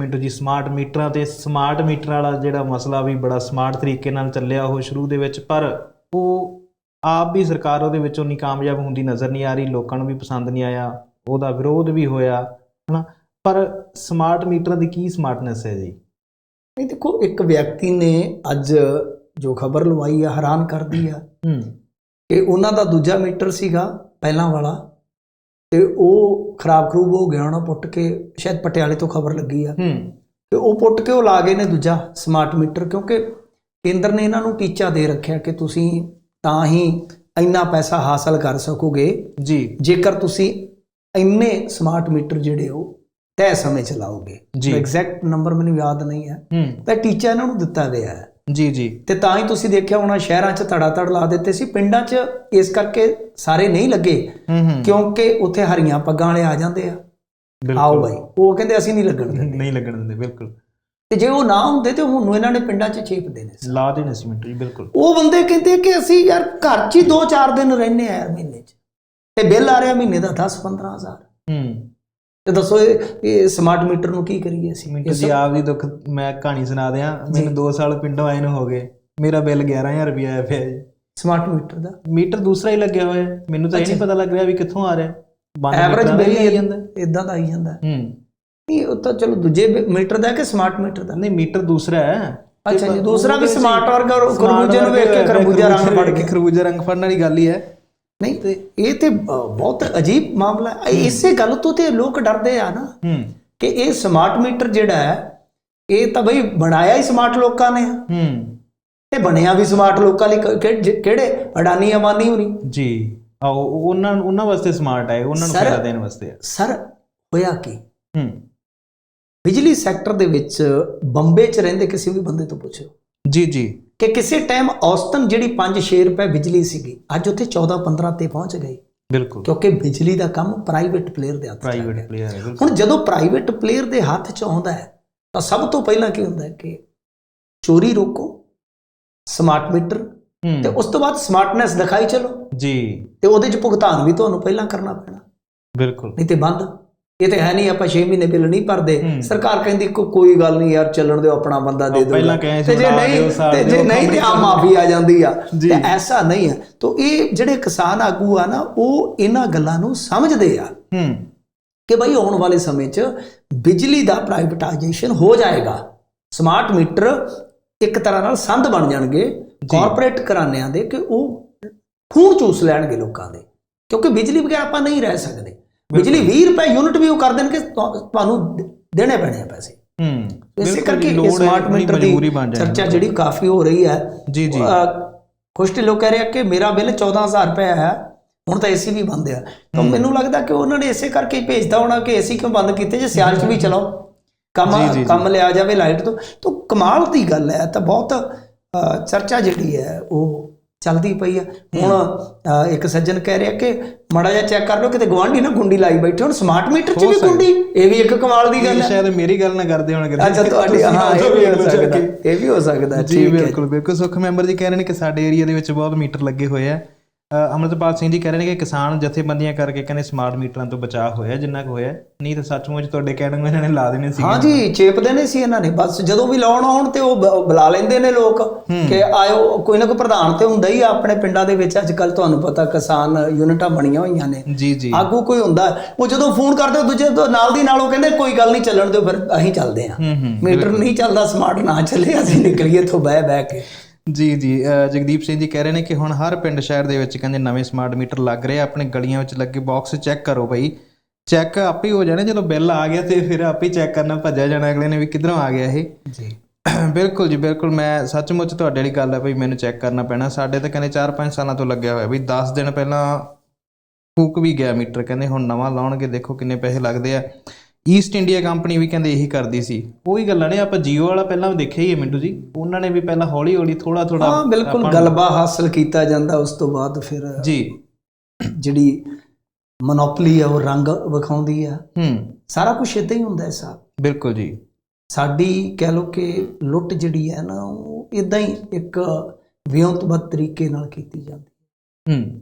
ਮਿੰਟੂ ਜੀ ਸਮਾਰਟ ਮੀਟਰਾਂ ਤੇ smart meter ਵਾਲਾ ਜਿਹੜਾ ਮਸਲਾ ਵੀ ਬੜਾ ਸਮਾਰਟ ਤਰੀਕੇ ਨਾਲ ਚੱਲਿਆ ਉਹ ਸ਼ੁਰੂ ਦੇ ਵਿੱਚ ਪਰ ਉਹ ਆਪ ਵੀ ਸਰਕਾਰ ਉਹਦੇ ਵਿੱਚ ਉਨੀ ਕਾਮਯਾਬ ਹੁੰਦੀ ਨਜ਼ਰ ਨਹੀਂ ਆ ਰਹੀ ਲੋਕਾਂ ਨੂੰ ਵੀ ਪਸੰਦ ਨਹੀਂ ਆਇਆ ਉਹਦਾ ਵਿਰੋਧ ਵੀ ਹੋਇਆ ਹਨਾ? ਪਰ ਸਮਾਰਟ ਮੀਟਰਾਂ ਦੀ ਕੀ ਸਮਾਰਟਨੈਸ ਹੈ ਜੀ? ਨਹੀਂ ਦੇਖੋ ਇੱਕ ਵਿਅਕਤੀ ਨੇ ਅੱਜ ਜੋ ਖਬਰ ਲਵਾਈ ਆ ਹੈਰਾਨ ਕਰਦੀ ਆ ਹੂੰ। ਕਿ ਉਹਨਾਂ ਦਾ ਦੂਜਾ ਮੀਟਰ ਸੀਗਾ ਪਹਿਲਾਂ ਵਾਲਾ। ਤੇ ਉਹ ਖਰਾਬ ਖਰੂਬ ਹੋ ਗਿਆ ਉਹਨਾਂ ਪੁੱਟ ਕੇ ਸ਼ਾਇਦ ਪਟਿਆਲੇ ਤੋਂ ਖਬਰ ਲੱਗੀ ਆ। ਹੂੰ। ਤੇ ਉਹ ਪੁੱਟ ਕੇ ਉਹ ਲਾ ਗਏ ਨੇ ਦੂਜਾ ਸਮਾਰਟ ਮੀਟਰ ਕਿਉਂਕਿ ਕੇਂਦਰ ਨੇ ਇਹਨਾਂ ਨੂੰ ਟੀਚਾ ਦੇ ਰੱਖਿਆ ਕਿ ਤੁਸੀਂ ਤਾਂ ਹੀ ਇੰਨਾ ਪੈਸਾ ਹਾਸਲ ਕਰ ਸਕੋਗੇ। ਜੀ। ਜੇਕਰ ਤੁਸੀਂ ਇੰਨੇ ਸਮਾਰਟ ਮੀਟਰ ਜਿਹੜੇ ਉਹ ਤੈਅ ਸਮੇਂ ਚ ਲਾਓਗੇ ਜੀ। ਐਗਜ਼ੈਕਟ ਨੰਬਰ ਮੈਨੂੰ ਯਾਦ ਨਹੀਂ ਹੈ। ਤਾਂ ਟੀਚਾ ਇਹਨਾਂ ਨੂੰ ਦਿੱਤਾ ਗਿਆ ਹੈ। ਜੀ ਜੀ। ਤੇ ਤਾਂ ਹੀ ਤੁਸੀਂ ਦੇਖਿਆ ਹੋਣਾ ਸ਼ਹਿਰਾਂ 'ਚ ਧੜਾ ਧੜ ਲਾ ਦਿੱਤੇ ਸੀ। ਪਿੰਡਾਂ 'ਚ ਇਸ ਕਰਕੇ ਸਾਰੇ ਨਹੀਂ ਲੱਗੇ। ਕਿਉਂਕਿ ਉੱਥੇ ਹਰੀਆਂ ਪੱਗਾਂ ਵਾਲੇ ਆ ਜਾਂਦੇ ਆ। ਆਓ ਬਾਈ। ਉਹ ਕਹਿੰਦੇ ਅਸੀਂ ਨਹੀਂ ਲੱਗਣ ਦਿੰਦੇ। ਨਹੀਂ ਲੱਗਣ ਦਿੰਦੇ ਬਿਲਕੁਲ। ਤੇ ਜੇ ਉਹ ਨਾ ਹੁੰਦੇ ਤੇ ਹੁਣ ਇਹਨਾਂ ਨੇ ਪਿੰਡਾਂ 'ਚ ਛੇਪ ਦੇਣੇ ਸੀ ਲਾ ਦੇਣੇ ਸੀ ਮਿੰਟੂ ਜੀ ਬਿਲਕੁਲ। ਉਹ ਬੰਦੇ ਕਹਿੰਦੇ ਕਿ ਅਸੀਂ ਯਾਰ ਘਰ 'ਚ ਹੀ 2-4 ਦਿਨ ਰਹਿੰਦੇ ਆ ਯਾਰ ਮਹੀਨੇ 'ਚ। ਤੇ ਬਿੱਲ ਆ ਰਿਹਾ ਮਹੀਨੇ ਦਾ 10-15000 ਹੂੰ। ਤੇ ਦੱਸੋ ਇਹ ਇਹ ਸਮਾਰਟ ਮੀਟਰ ਨੂੰ ਕੀ ਕਰੀਏ ਅਸੀਂ? ਮਿੰਟੂ ਜੀ ਆਪ ਦੀ ਦੁੱਖ ਮੈਂ ਕਹਾਣੀ ਸੁਣਾ ਦਿਆਂ। ਮੈਨੂੰ 2 ਸਾਲ ਪਿੰਡੋਂ ਆਏ ਨੂੰ ਹੋ ਗਏ। ਮੇਰਾ ਬਿੱਲ 11000 ਰੁਪਏ ਆਇਆ ਪਿਆ ਜੀ। ਸਮਾਰਟ ਮੀਟਰ ਦਾ? ਮੀਟਰ ਦੂਸਰਾ ਹੀ ਲੱਗਿਆ ਹੋਇਆ। ਹੈ। ਮੈਨੂੰ ਤਾਂ ਇਹ ਨਹੀਂ ਪਤਾ ਲੱਗ ਰਿਹਾ ਵੀ ਕਿੱਥੋਂ ਆ ਰਿਹਾ। ਬੰਦ ਐਵਰੇਜ ਮੀਟਰਾਂ ਬਿੱਲ ਹੀ ਆਈ ਜਾਂਦਾ। ਇਦਾਂ ਦਾ ਆਈ ਜਾਂਦਾ। ਹੂੰ। ਨਹੀਂ ਉਹ ਤਾਂ ਚਲੋ ਦੂਜੇ ਮੀਟਰ ਦਾ ਕਿ ਸਮਾਰਟ ਮੀਟਰ ਦਾ? ਨਹੀਂ ਮੀਟਰ ਦੂਸਰਾ ਹੈ। ਅੱਛਾ ਜੀ ਦੂਸਰਾ ਵੀ ਸਮਾਰਟ ਵਰਗਾ ਖਰਬੂਜੇ ਨੂੰ ਵੇਖ ਕੇ ਖਰਬੂਜਾ ਰੰਗ ਫੜ ਕੇ। ਖਰਬੂਜਾ ਰੰਗ ਫੜਨ ਵਾਲੀ ਗੱਲ ਹੀ ਹੈ। ਨਹੀਂ ਤੇ ਇਹ ਤੇ ਬਹੁਤ ਅਜੀਬ ਮਾਮਲਾ ਹੈ। ਇਸੇ ਗੱਲ ਤੋਂ ਤੇ ਲੋਕ ਡਰਦੇ ਆ ਨਾ ਹੂੰ। ਕਿ ਇਹ ਸਮਾਰਟ ਮੀਟਰ ਜਿਹੜਾ ਹੈ ਇਹ ਤਾਂ ਬਈ ਬਣਾਇਆ ਹੀ ਸਮਾਰਟ ਲੋਕਾਂ ਨੇ। ਹੂੰ। ਤੇ ਬਣਿਆ ਵੀ ਸਮਾਰਟ ਲੋਕਾਂ ਲਈ ਕਿਹੜੇ ਅਡਾਨੀ ਅਮਾਨੀ ਹੋਣੀ। ਜੀ। ਆਓ ਉਹਨਾਂ ਉਹਨਾਂ ਵਾਸਤੇ ਸਮਾਰਟ ਹੈ ਉਹਨਾਂ ਨੂੰ ਫਾਇਦਾ ਦੇਣ ਵਾਸਤੇ ਸਰ ਹੋਇਆ ਕੀ? ਹੂੰ। ਬਿਜਲੀ ਸੈਕਟਰ ਦੇ ਵਿੱਚ ਬੰਬੇ 'ਚ ਰਹਿੰਦੇ ਕਿਸੇ ਵੀ ਬੰਦੇ ਤੋਂ ਪੁੱਛੋ ਜੀ ਜੀ। ਕਿ ਕਿਸੇ ਟਾਈਮ ਔਸਤਨ ਜਿਹੜੀ 5-6 ਰੁਪਏ ਬਿਜਲੀ ਸੀਗੀ ਅੱਜ ਉੱਥੇ 14-15 ਤੇ ਪਹੁੰਚ ਗਈ। ਬਿਲਕੁਲ। ਕਿਉਂਕਿ ਬਿਜਲੀ ਦਾ ਕੰਮ ਪ੍ਰਾਈਵੇਟ ਪਲੇਅਰ ਦੇ ਹੱਥ ਪ੍ਰਾਈਵੇਟ ਪਲੇਅਰ ਹੈ। ਹੁਣ ਜਦੋਂ ਪ੍ਰਾਈਵੇਟ ਪਲੇਅਰ ਦੇ ਹੱਥ 'ਚ ਆਉਂਦਾ ਹੈ ਤਾਂ ਸਭ ਤੋਂ ਪਹਿਲਾਂ ਕੀ ਹੁੰਦਾ ਹੈ ਕਿ ਚੋਰੀ ਰੋਕੋ ਸਮਾਰਟ ਮੀਟਰ ਤੇ ਉਸ ਤੋਂ ਬਾਅਦ ਸਮਾਰਟਨੈਸ ਦਿਖਾਈ ਚਲੋ। ਜੀ। ਤੇ ਉਹਦੇ 'ਚ ਭੁਗਤਾਨ ਵੀ ਤੁਹਾਨੂੰ ਪਹਿਲਾਂ ਕਰਨਾ ਪੈਣਾ। ਬਿਲਕੁਲ। ਨਹੀਂ ਤੇ ਬੰਦ। ਇਹ ਤੇ ਹੈ ਨਹੀਂ ਆਪਾਂ 6 ਮਹੀਨੇ ਬਿੱਲ ਨਹੀਂ ਭਰਦੇ। ਸਰਕਾਰ ਕਹਿੰਦੀ ਕੋਈ ਗੱਲ ਨਹੀਂ ਯਾਰ ਚੱਲਣ ਦਿਓ ਆਪਣਾ ਬੰਦਾ ਦੇ ਦਿਓ ਤੇ ਜੇ ਨਹੀਂ ਤੇ ਜੇ ਨਹੀਂ ਤੇ ਆ ਮਾਫੀ ਆ ਜਾਂਦੀ ਆ। ਤੇ ਐਸਾ ਨਹੀਂ ਹੈ ਤਾਂ ਇਹ ਜਿਹੜੇ ਕਿਸਾਨ ਆਗੂ ਆ ਨਾ ਉਹ ਇਹਨਾਂ ਗੱਲਾਂ ਨੂੰ ਸਮਝਦੇ ਆ ਹੂੰ। ਕਿ ਭਾਈ ਆਉਣ ਵਾਲੇ ਸਮੇਂ 'ਚ ਬਿਜਲੀ ਦਾ ਪ੍ਰਾਈਵੇਟਾਈਜੇਸ਼ਨ ਹੋ ਜਾਏਗਾ। ਸਮਾਰਟ ਮੀਟਰ ਇੱਕ ਤਰ੍ਹਾਂ ਨਾਲ ਸੰਦ ਬਣ ਜਾਣਗੇ। ਕਾਰਪੋਰੇਟ ਘਰਾਣਿਆਂ ਦੇ ਕਿ ਉਹ ਖੂਨ ਚੂਸ ਲੈਣਗੇ ਲੋਕਾਂ ਦੇ। ਕਿਉਂਕਿ ਬਿਜਲੀ ਬਗੈਰ ਆਪਾਂ ਨਹੀਂ ਰਹਿ ਸਕਦੇ। ਬਿਜਲੀ 20 ਰੁਪਏ ਯੂਨਿਟ ਵੀ ਉਹ ਕਰ ਦੇਣਗੇ ਤੁਹਾ- ਤੁਹਾਨੂੰ ਦੇਣੇ ਪੈਣੇ ਆ ਪੈਸੇ। ਹੂੰ ਇਸੇ ਕਰਕੇ ਸਮਾਰਟ ਮੀਟਰ ਦੀ ਚਰਚਾ ਜਿਹੜੀ ਕਾਫੀ ਹੋ ਰਹੀ ਹੈ ਜੀ ਜੀ। ਤੇ ਲੋਕ ਕਹਿ ਰਹੇ ਕਿ ਮੇਰਾ ਬਿੱਲ 14000 ਰੁਪਏ ਆਇਆ ਹੁਣ ਤਾਂ ਏਸੀ ਵੀ ਬੰਦ ਆ। ਤਾਂ ਮੈਨੂੰ ਲੱਗਦਾ ਕਿ ਉਹਨਾਂ ਨੇ ਇਸੇ ਕਰਕੇ ਹੀ ਭੇਜਦਾ ਹੋਣਾ ਕਿ ਏਸੀ ਕਿਉਂ ਬੰਦ ਕੀਤੇ ਜੇ ਸਿਆਲ 'ਚ ਵੀ ਚਲਾਓ ਕੰਮ। ਕੰਮ ਲਿਆ ਜਾਵੇ ਲਾਈਟ ਤੋਂ। ਤਾਂ ਕਮਾਲ ਦੀ ਗੱਲ ਹੈ ਤਾਂ ਬਹੁਤ ਚਰਚਾ ਜਿਹੜੀ ਹੈ ਉਹ ਚੱਲਦੀ ਪਈ ਹੈ ਹੁਣ ਇੱਕ ਸੱਜਣ ਕਹਿ ਰਿਹਾ ਕਿ ਮਾੜਾ ਜਿਹਾ ਚੈੱਕ ਕਰ ਲਓ ਕਿਤੇ ਗਵਾਂਢੀ ਨਾ ਗੁੰਡੀ ਲਾਈ ਬੈਠੇ ਹੁਣ। ਸਮਾਰਟ ਮੀਟਰ 'ਚ ਵੀ। ਗੁੰਡੀ ਇਹ ਵੀ ਇੱਕ ਕਮਾਲ ਦੀ ਗੱਲ ਹੈ ਸ਼ਾਇਦ ਮੇਰੀ ਗੱਲ ਨਾ ਕਰਦੇ ਹੋਣਗੇ। ਅੱਛਾ ਤੁਹਾਡੀ ਹਾਂ ਇਹ ਵੀ ਹੋ ਸਕਦਾ। ਇਹ ਵੀ ਹੋ ਸਕਦਾ ਜੀ ਠੀਕ ਹੈ। ਬਿਲਕੁਲ ਬਿਲਕੁਲ। ਸੁਖ ਮੈਂਬਰ ਜੀ ਕਹਿ ਰਹੇ ਨੇ ਕਿ ਸਾਡੇ ਏਰੀਆ ਦੇ ਵਿੱਚ ਬਹੁਤ ਮੀਟਰ ਲੱਗੇ ਹੋਏ ਆ। ਅਮਰਤਪਾਲ ਸਿੰਘ ਜੀ ਕਹਿ ਰਹੇ ਨੇ ਕਿ ਕਿਸਾਨ ਜਥੇਬੰਦੀਆਂ ਕਰਕੇ ਕਹਿੰਦੇ ਸਮਾਰਟ ਮੀਟਰਾਂ ਤੋਂ ਬਚਾਅ ਹੋਇਆ ਜਿੰਨਾ ਕੁ ਹੋਇਆ। ਨਹੀਂ ਤਾਂ ਸੱਚਮੁੱਚ ਤੁਹਾਡੇ ਕਹਿਣ ਨੂੰ ਇਹਨਾਂ ਨੇ ਲਾ ਦੇਣੇ ਸੀ ਹਾਂ ਜੀ ਚੇਪਦੇ ਨੇ ਸੀ ਇਹਨਾਂ ਨੇ। ਬਸ ਜਦੋਂ ਵੀ ਲਾਉਣ ਆਉਣ ਤੇ ਉਹ ਬੁਲਾ ਲੈਂਦੇ ਨੇ ਲੋਕ ਕਿ ਆਇਓ ਕੋਈ ਨਾ ਕੋਈ ਪ੍ਰਧਾਨ ਤੇ ਹੁੰਦਾ ਹੀ ਆਪਣੇ ਪਿੰਡਾਂ ਦੇ ਵਿੱਚ। ਅੱਜ ਕੱਲ ਤੁਹਾਨੂੰ ਪਤਾ ਕਿਸਾਨ ਯੂਨਿਟਾਂ ਬਣੀਆਂ ਹੋਈਆਂ ਨੇ। ਜੀ ਜੀ। ਆਗੂ ਕੋਈ ਹੁੰਦਾ। ਉਹ ਜਦੋਂ ਫੋਨ ਕਰਦੇ ਦੂਜੇ ਤੋਂ ਨਾਲ ਦੀ ਨਾਲ ਉਹ ਕਹਿੰਦੇ ਕੋਈ ਗੱਲ ਨਹੀਂ ਚੱਲਣ ਦਿਓ ਫਿਰ ਅਸੀਂ ਚੱਲਦੇ ਹਾਂ। ਮੀਟਰ ਨਹੀਂ ਚੱਲਦਾ ਸਮਾਰਟ ਨਾ ਚੱਲੇ ਅਸੀਂ ਨਿਕਲੀਏ ਇੱਥੋਂ ਬਹਿ ਬਹਿ ਕੇ। ਜੀ ਜੀ ਜਗਦੀਪ ਸਿੰਘ ਜੀ ਕਹਿ ਰਹੇ ਨੇ ਕਿ ਹੁਣ ਹਰ ਪਿੰਡ ਸ਼ਹਿਰ ਦੇ ਵਿੱਚ ਕਹਿੰਦੇ ਨਵੇਂ ਸਮਾਰਟ ਮੀਟਰ ਲੱਗ ਰਹੇ ਆ ਆਪਣੇ ਗਲੀਆਂ ਵਿੱਚ ਲੱਗੇ ਬਾਕਸ ਚੈੱਕ ਕਰੋ ਭਾਈ ਚੈੱਕ ਆਪੇ ਹੀ ਹੋ ਜਾਣੇ ਜਦੋਂ ਬਿੱਲ ਆ ਗਿਆ ਤੇ ਫਿਰ ਆਪੇ ਚੈੱਕ ਕਰਨਾ ਭੱਜਿਆ ਜਾਣਾ ਅਗਲੇ ਨੇ ਵੀ ਕਿੱਧਰੋਂ ਆ ਗਿਆ ਇਹ। ਜੀ। ਬਿਲਕੁਲ ਜੀ ਬਿਲਕੁਲ ਮੈਂ ਸੱਚਮੁੱਚ ਤੁਹਾਡੇ ਵਾਲੀ ਗੱਲ ਹੈ ਭਈ ਮੈਨੂੰ ਚੈੱਕ ਕਰਨਾ ਪੈਣਾ। ਸਾਡੇ ਤਾਂ ਕਹਿੰਦੇ 4-5 ਸਾਲਾਂ ਤੋਂ ਲੱਗਿਆ ਹੋਇਆ ਵੀ 10 ਦਿਨ ਪਹਿਲਾਂ ਫੂਕ ਵੀ ਗਿਆ ਮੀਟਰ ਕਹਿੰਦੇ ਹੁਣ ਨਵਾਂ ਲਾਉਣਗੇ ਦੇਖੋ ਕਿੰਨੇ ਪੈਸੇ ਲੱਗਦੇ ਆ। ਈਸਟ ਇੰਡੀਆ ਕੰਪਨੀ ਵੀ ਕਹਿੰਦੇ ਇਹੀ ਕਰਦੀ ਸੀ। ਉਹੀ ਗੱਲਾਂ ਨੇ ਆਪਾਂ ਜੀਓ ਵਾਲਾ ਪਹਿਲਾਂ ਦੇਖਿਆ ਹੀ ਹੈ ਮਿੰਟੂ ਜੀ। ਉਹਨਾਂ ਨੇ ਵੀ ਪਹਿਲਾਂ ਹੌਲੀ ਹੌਲੀ ਥੋੜਾ ਥੋੜਾ ਹਾਂ ਬਿਲਕੁਲ ਗਲਬਾ ਹਾਸਲ ਕੀਤਾ ਜਾਂਦਾ ਉਸ ਤੋਂ ਬਾਅਦ ਫਿਰ ਜੀ। ਜਿਹੜੀ ਮੋਨੋਪਲੀ ਆ ਉਹ ਰੰਗ ਵਿਖਾਉਂਦੀ ਆ। ਹੂੰ। ਸਾਰਾ ਕੁਝ ਇਦਾਂ ਹੀ ਹੁੰਦਾ ਹੈ ਸਾਹਿਬ ਬਿਲਕੁਲ ਜੀ। ਸਾਡੀ ਕਹਿ ਲੋ ਕਿ ਲੁੱਟ ਜਿਹੜੀ ਹੈ ਨਾ ਉਹ ਇਦਾਂ ਹੀ ਇੱਕ ਵਿਉਂਤਬੱਧ ਤਰੀਕੇ ਨਾਲ ਕੀਤੀ ਜਾਂਦੀ ਹੂੰ।